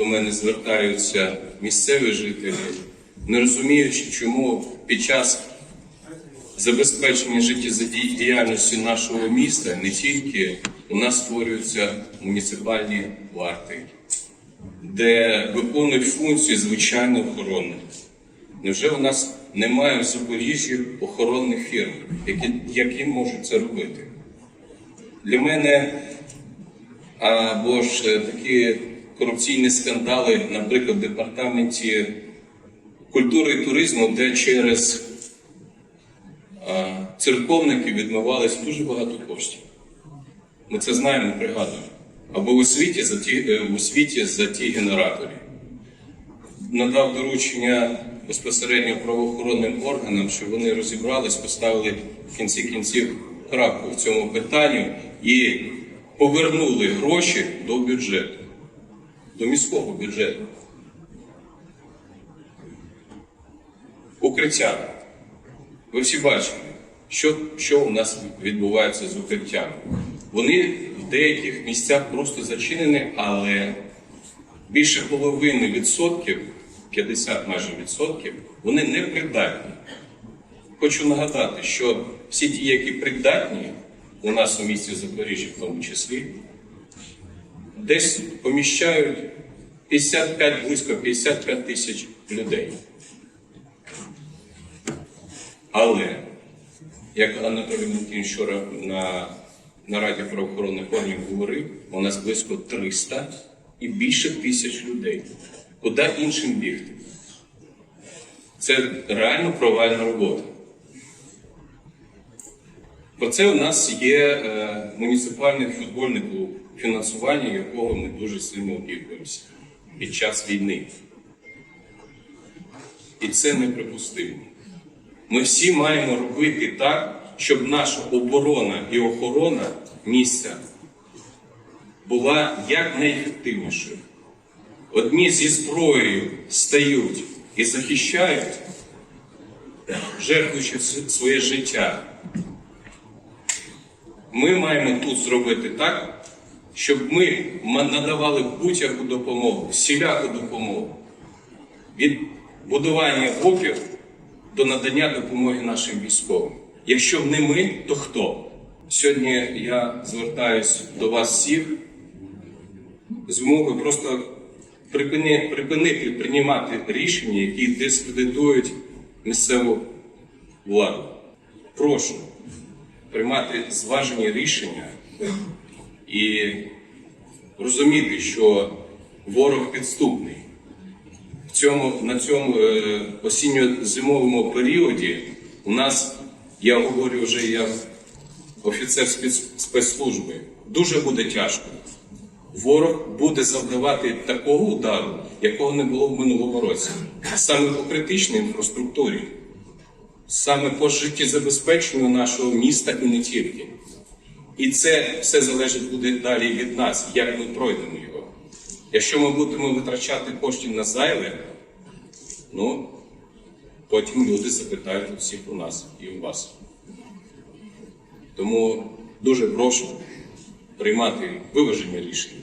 до мене звертаються місцеві жителі, не розуміючи, чому під час забезпечення життєдіяльності нашого міста не тільки у нас створюються муніципальні варти, де виконують функції звичайної охорони. Невже у нас немає в Запоріжжі охоронних фірм, які, які можуть це робити? Для мене або ж е, такі корупційні скандали, наприклад, в департаменті культури і туризму, де через а, церковників відмивалось дуже багато коштів. Ми це знаємо, пригадуємо. Або у світі за ті, е, у світі за ті генератори. Надав доручення безпосередньо правоохоронним органам, щоб вони розібрались, поставили в кінці кінців крапку в цьому питанні і повернули гроші до бюджету, до міського бюджету. Укриття. Ви всі бачили, що, що у нас відбувається з укриттями. Вони в деяких місцях просто зачинені, але більше половини відсотків, 50 майже відсотків, вони не придатні. Хочу нагадати, що всі ті, які придатні у нас у місті Запоріжжя, в тому числі, десь поміщають 55, близько 55 тисяч людей. Але, як Анатолій Микін вчора на, на Раді правоохоронних органів говорив, у нас близько 300 і більше тисяч людей. Куди іншим бігти? Це реально провальна робота. Про це у нас є е, муніципальний футбольний клуб, фінансування якого ми дуже сильно опікуємося під час війни. І це неприпустимо. Ми всі маємо робити так, щоб наша оборона і охорона місця була якнайефективнішою. Одні зі зброєю стають і захищають, жертвуючи своє життя. Ми маємо тут зробити так, щоб ми надавали будь-яку допомогу, всіляку допомогу від будування оків до надання допомоги нашим військовим. Якщо не ми, то хто? Сьогодні я звертаюся до вас всіх з вимогою просто припини, припинити приймати рішення, які дискредитують місцеву владу. Прошу приймати зважені рішення і розуміти, що ворог підступний. В цьому, на цьому е, осінньо-зимовому періоді у нас, я говорю вже як офіцер спецслужби, дуже буде тяжко. Ворог буде завдавати такого удару, якого не було в минулому році, саме по критичній інфраструктурі, саме по життєзабезпеченню нашого міста і не тільки. І це все залежить буде далі від нас, як ми пройдемо його. Якщо ми будемо витрачати коштів на зайве, ну потім люди запитають у всіх у нас і у вас. Тому дуже прошу приймати виважені рішення.